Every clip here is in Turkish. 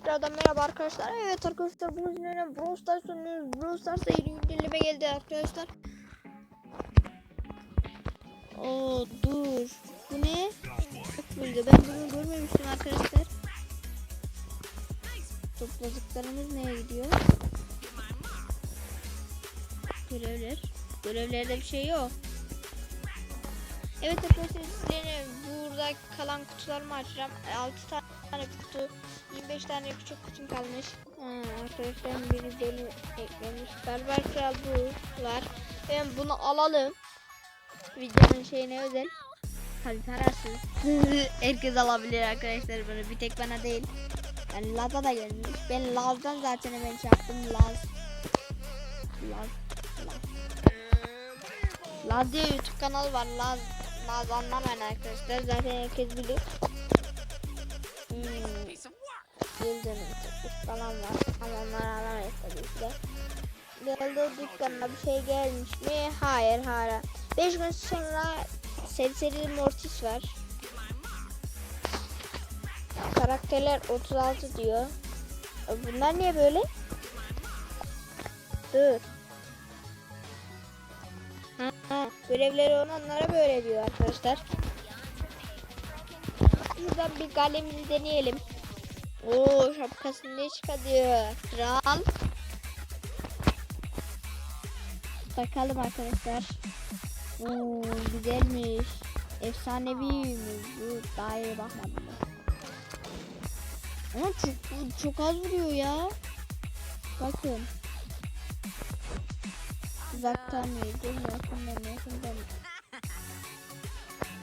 tekrardan merhaba arkadaşlar. Evet arkadaşlar bugün yine Brawl Stars oynuyoruz. Brawl Stars'ta yeni geldi arkadaşlar. Oo dur. Bu ne? Çok bildi. Ben bunu görmemiştim arkadaşlar. Topladıklarımız neye gidiyor? Görevler. Görevlerde bir şey yok. Evet arkadaşlar sizlere burada kalan kutularımı açacağım. 6 tane kutu, 25 tane küçük kutum kalmış. Ha, arkadaşlar biri beni eklemiş. Berber Kral bu var. Ben bunu alalım. Videonun şeyine özel. Tabii parasız. Herkes alabilir arkadaşlar bunu. Bir tek bana değil. Yani Laz'a da gelmiş. Ben Laz'dan zaten hemen şey yaptım. Laz. Laz. Laz. Laz diye YouTube kanalı var. Laz. Laz anlamayan arkadaşlar. Zaten herkes bilir. Hmm. Yıldırım çıkmış falan var. Ama onları alamayız tabii ki de. Geldi dükkanına bir şey gelmiş mi? Hayır hala. 5 gün sonra seri seri mortis var. Karakterler 36 diyor. E, Bunlar niye böyle? Dur. Ha. Görevleri olanlara böyle diyor arkadaşlar. Şuradan bir galemini deneyelim. Oo şapkasını ne çıkartıyor? Kral. Bakalım arkadaşlar. Oo güzelmiş. Efsaneviymiş. Bu daha iyi bakmadım. Ama çok, çok az vuruyor ya. Bakın. Uzaktan mı? Yakından? Yakından?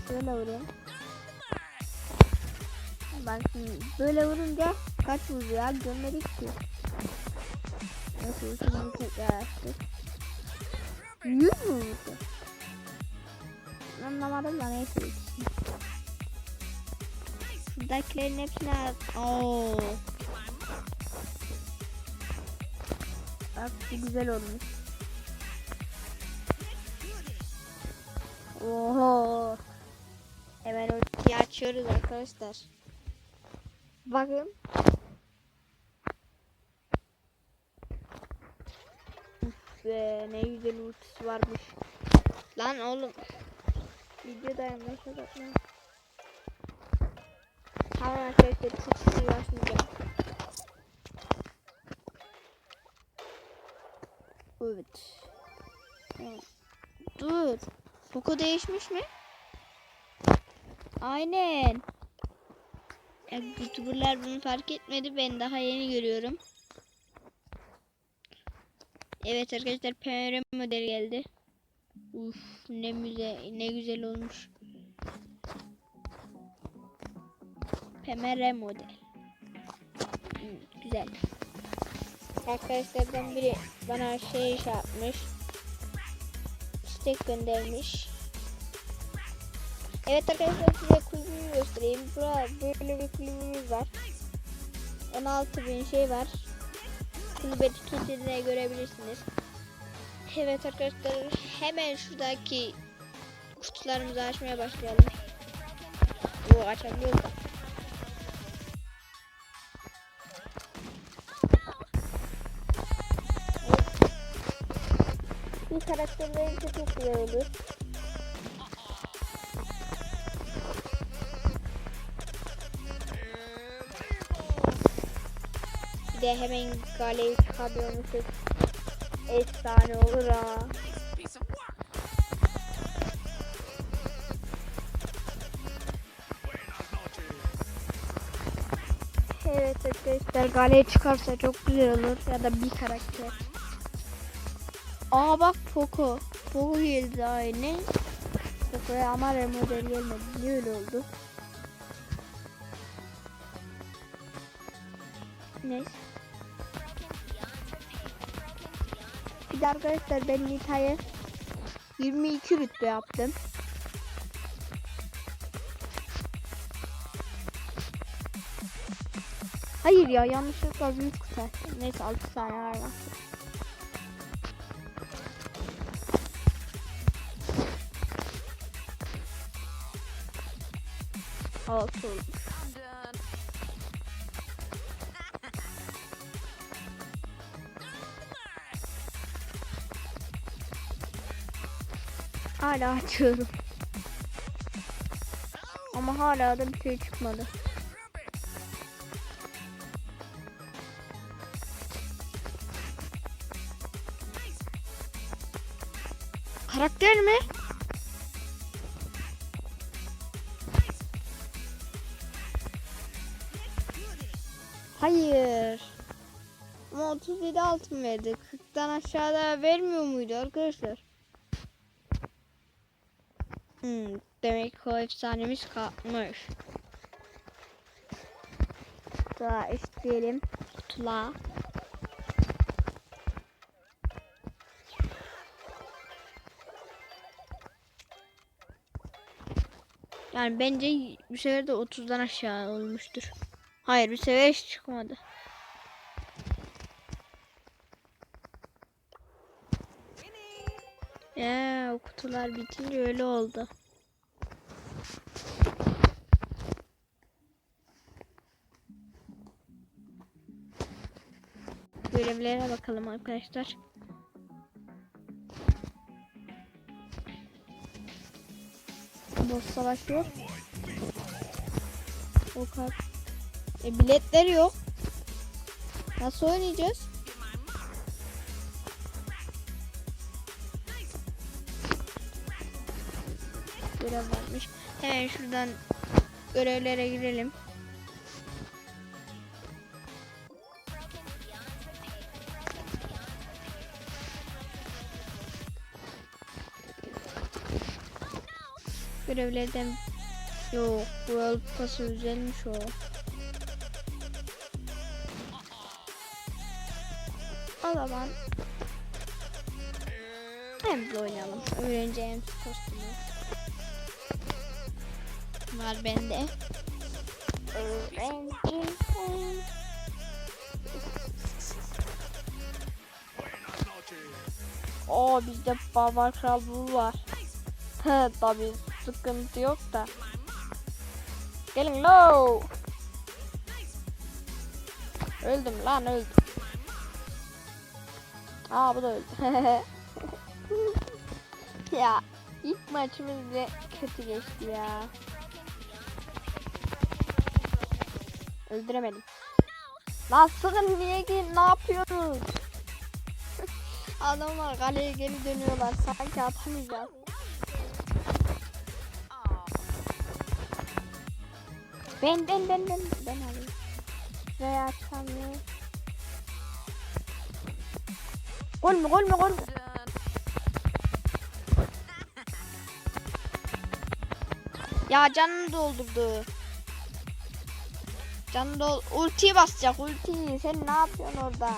Şöyle vurayım. Bak şimdi böyle vurunca kaç vuruyor görmedik ki. Nasıl şimdi tekrar açtık. Yüz mü vurdu? Anlamadım da neyse. Şuradakilerin hepsini al. Oo. Bak bu güzel olmuş. Oho. Hemen ultiyi açıyoruz arkadaşlar. Bakın. Uf be ne güzel ultisi varmış. Lan oğlum. Videoda yanlış yapma. Tamam arkadaşlar çok sinir başlayacağım. Evet. Evet. Dur. Poco değişmiş mi? Aynen. Ya, YouTuber'lar bunu fark etmedi. Ben daha yeni görüyorum. Evet arkadaşlar PMR model geldi. Uf ne güzel ne güzel olmuş. PMR model. Hmm, güzel. Arkadaşlardan biri bana şey şey yapmış. Istek göndermiş. Evet arkadaşlar size kulübümü göstereyim. Burada böyle bir kulübümüz var. 16 bin şey var. Kulübe etiketini görebilirsiniz. Evet arkadaşlar hemen şuradaki kutularımızı açmaya başlayalım. Bu açabiliyoruz. Bir karakterlerin çok güzel olur. De hemen galeye çıkabiliyormuşuz. Efsane olur ha. Evet arkadaşlar galeye çıkarsa çok güzel olur ya da bir karakter. Aa bak Poco. Poco geldi aynı. Poco'ya ama remodel gelmedi. Niye öyle oldu? Neyse. Bir de arkadaşlar ben Nita'yı 22 rütbe yaptım. Hayır ya yanlışlıkla büyük kutu. açtım. Neyse 6 tane var. Altı olmuş. Hala açıyorum. Ama hala da bir şey çıkmadı. Karakter mi? Hayır. Ama 37 altın verdi. 40'tan aşağıda vermiyor muydu arkadaşlar? Hmm, demek ki o efsanemiz kalkmış. Daha isteyelim. Tula. Yani bence bir sefer de 30'dan aşağı olmuştur. Hayır bir sefer hiç çıkmadı. Kutular bitince öyle oldu. Görevlere bakalım arkadaşlar. Boss savaş yok. O kadar. E biletler yok. Nasıl oynayacağız? Görev varmış. Hemen şuradan görevlere girelim. Görevlerden yok. World Pass'ı güzelmiş o. O zaman hem de oynayalım. Öğreneceğim kostümü. Var bende. Öğrenci. Oo bizde Barbar Kral var. He tabi sıkıntı yok da. Gelin lo. Öldüm lan öldüm. Aa bu da öldü. ya ilk maçımız bile kötü geçti ya. Öldüremedim. Lan sıkın niye ki ne yapıyorsunuz? Adamlar kaleye geri dönüyorlar sanki atamayacağız. Ben ben ben ben ben alayım. Veya atamıyorum. Gol mü gol mü gol mü? Ya canını doldurdu. Canı dol ultiyi basacak ultiyi. Sen ne yapıyorsun orada?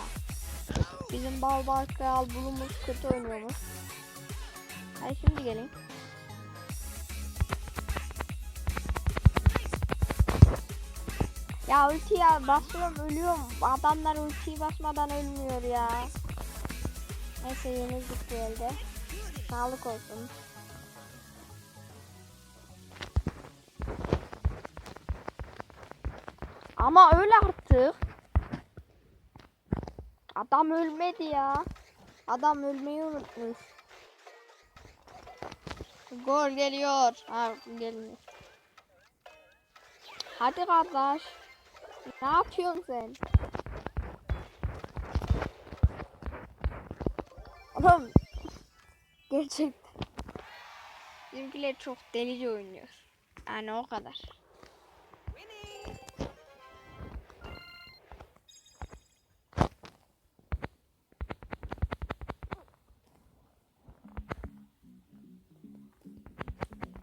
Bizim bal bal kral bulumuz kötü oynuyormuş. Hadi şimdi gelin. Ya ultiye basıyorum ölüyorum. Adamlar ultiyi basmadan ölmüyor ya. Neyse yenildik bu elde. Sağlık olsun. Ama öyle artık. Adam ölmedi ya. Adam ölmeyi unutmuş. Gol geliyor. Ha gelmiyor. Hadi kardeş. Ne yapıyorsun sen? Oğlum. Gerçekten. Bizimkiler çok delice oynuyor. Yani o kadar.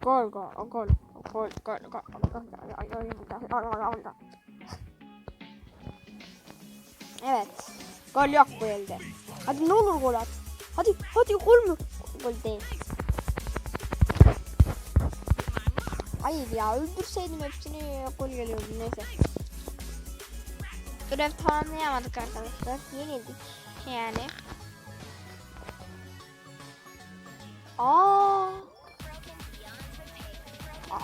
Gol gol gol gol gol gol Evet. Gol yok bu elde. Hadi ne olur gol at. Hadi hadi gol mü? Gol değil. Hayır ya öldürseydim hepsini gol geliyordu neyse. Görev tamamlayamadık arkadaşlar. Yenildik yani. Aa.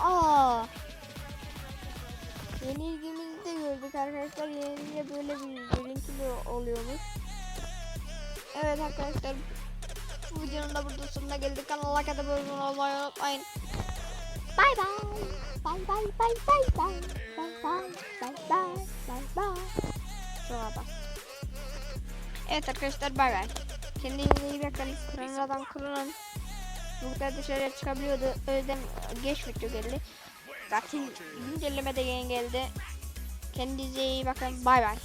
Aa. Yenilgimizi de gördük arkadaşlar. Yenilince böyle bir görüntülü oluyormuş. Evet arkadaşlar. Bu videonun da burada sonuna geldik. Kanala atıp abone olmayı unutmayın. Bay bay. Bay bay bay bay bay. Bay bay bay bay bay bay. Şuna bas. Evet arkadaşlar bay bay. Kendinize iyi bakın. Koronadan korunun. Burada dışarıya çıkabiliyordu. O yüzden geç video geldi. Zaten güncelleme de yeni geldi. Kendinize iyi bakın. Bay bay.